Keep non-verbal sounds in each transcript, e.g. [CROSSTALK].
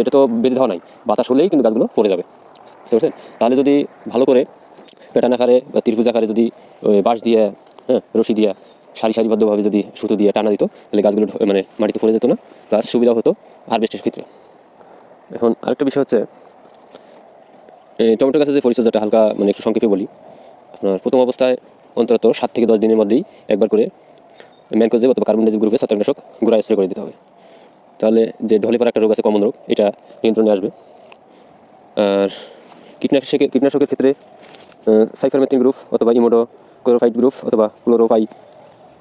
এটা তো বেঁধে দেওয়া নাই। বাতাস হলেই কিন্তু গাছগুলো পড়ে যাবে। বুঝতে পারছেন? তাহলে যদি ভালো করে প্যাটার্ন আকারে বা ত্রিভুজ আকারে যদি বাঁশ দিয়ে হ্যাঁ রশি দিয়ে, সারি সারিবদ্ধভাবে যদি সুতো দিয়ে টানা দিত, তাহলে গাছগুলো মানে মাটিতে পড়ে যেত না। প্লাস সুবিধা হতো হারভেস্টের ক্ষেত্রে। এখন আরেকটা বিষয় হচ্ছে টমেটো গাছের যে পরিচর্যাটা হালকা মানে একটু সংক্ষেপে বলি। আপনার প্রথম অবস্থায় অন্তত সাত থেকে দশ দিনের মধ্যেই একবার করে ম্যানকোজেব অথবা কার্বন ডাইজিম গ্রুপে ছত্রাকনাশক গুঁড়া স্প্রে করে দিতে হবে। তাহলে যে ঢলে পড়া একটা রোগ আছে, কমন রোগ, এটা নিয়ন্ত্রণে আসবে আর কীটনাশকের কীটনাশকের ক্ষেত্রে সাইফারমেথিন গ্রুপ অথবা ইমোডো ক্লোরোফাইট গ্রুপ অথবা ক্লোরোফাই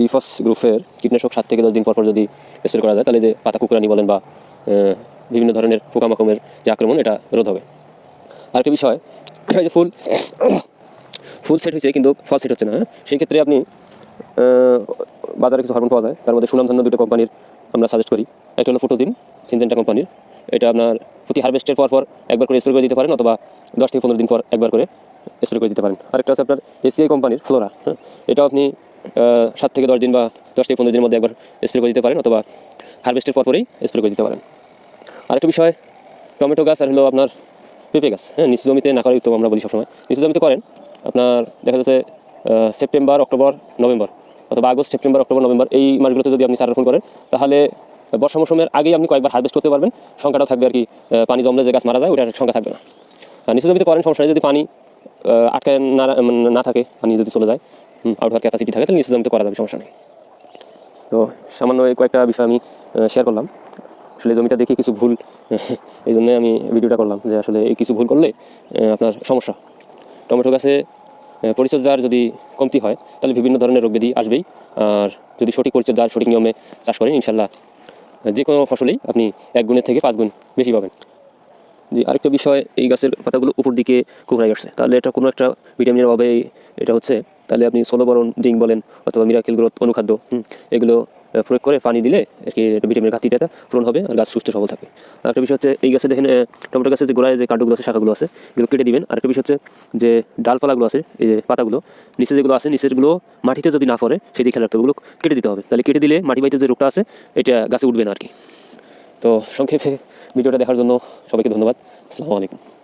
রিফস গ্রুপের কীটনাশক সাত থেকে দশ দিন পর পর যদি স্প্রে করা যায়, তাহলে যে পাতা কুকুরানি বলেন বা বিভিন্ন ধরনের পোকামাকড়ের যে আক্রমণ, এটা রোধ হবে আরেকটা বিষয় যে ফুল ফুল সেট হয়েছে, কিন্তু ফল সেট হচ্ছে না হ্যাঁ? সেই ক্ষেত্রে আপনি বাজারে কিছু হরমোন পাওয়া যায়, তার মধ্যে সুনামধন্য দুটো কোম্পানির আমরা সাজেস্ট করি। একটা হলো ফোটোদিন সিনজেন্টা কোম্পানির এটা আপনার প্রতি হারভেস্টের পর পর একবার করে স্প্রে করে দিতে পারেন, অথবা দশ থেকে পনেরো দিন পর একবার করে স্প্রে করে দিতে পারেন। আরেকটা হচ্ছে আপনার এসিআই কোম্পানির ফ্লোরা হ্যাঁ? এটাও আপনি সাত থেকে দশ দিন বা দশ থেকে পনেরো দিনের মধ্যে একবার স্প্রে করে দিতে পারেন, অথবা হারভেস্টের পর পরেই স্প্রে করে দিতে পারেন। আরেকটা বিষয়, টমেটো গাছ আর হলো আপনার পেঁপে গাছ হ্যাঁ? নিচু জমিতে না করে উত্তম আমরা বলি সবসময়। নিচু জমিতে করেন, আপনার দেখা যাচ্ছে সেপ্টেম্বর অক্টোবর নভেম্বর অথবা আগস্ট, সেপ্টেম্বর, অক্টোবর, নভেম্বর এই মাসগুলোতে যদি আপনি চারা করেন, তাহলে বর্ষা মৌসুমের আগেই আপনি কয়েকবার হারভেস্ট করতে পারবেন। সংখ্যাটাও থাকবে আর কি পানি জমলে যে গাছ মারা যায়, ওটার সংখ্যা থাকবে না। নিচু জমিতে করেন, সমস্যা যদি পানি আটকায় না না থাকে, পানি যদি চলে যায় আউট হওয়ার ক্যাপাসিটি থাকে, তাহলে নিচু জমিতে করা যাবে, সমস্যা নেই। তো সামান্য এই কয়েকটা বিষয় আমি শেয়ার করলাম। আসলে জমিটা দেখে কিছু ভুল, [LAUGHS] এই জন্য আমি ভিডিওটা করলাম, যে আসলে এই কিছু ভুল করলে আপনার সমস্যা। টমেটো গাছে পরিচর্যার যদি কমতি হয়, তাহলে বিভিন্ন ধরনের রোগ ব্যাধি আসবেই। আর যদি সঠিক পরিচর্যার সঠিক নিয়মে চাষ করেন ইনশাল্লাহ যে কোনো ফসলেই আপনি এক গুণের থেকে পাঁচ গুণ বেশি পাবেন। যে আরেকটা বিষয়, এই গাছের পাতাগুলো উপর দিকে কুকড়াই আসছে তাহলে এটা কোনো একটা ভিটামিনের অভাবে এটা হচ্ছে, তাহলে আপনি সোলোবরণ ড্রিঙ্ক বলেন অথবা মিরাকেল গ্রোথ অনুখাদ্য এগুলো প্রয়োগ করে পানি দিলে আর কি ভিটামিনের ঘাটতিটা পূরণ হবে আর গাছ সুস্থ সবল থাকবে একটা বিষয় হচ্ছে এই গাছে দেখেন টমেটো গাছের যে গোড়ায় যে কাণ্ডগুলো আছে, শাখাগুলো আছে, এগুলো কেটে দিবেন। আর একটা বিষয় হচ্ছে যে ডালপালাগুলো আছে, এই যে পাতাগুলো, নিচে যেগুলো আছে নিচেরগুলো মাটিতে যদি না পড়ে সেদিকে খেয়াল রাখতে ওগুলো কেটে দিতে হবে। তাহলে কেটে দিলে মাটি বাড়িতে যে রোগটা আছে, এটা গাছে উঠবে না আর কি। তো সংক্ষেপে ভিডিওটা দেখার জন্য সবাইকে ধন্যবাদ। আসসালামু আলাইকুম।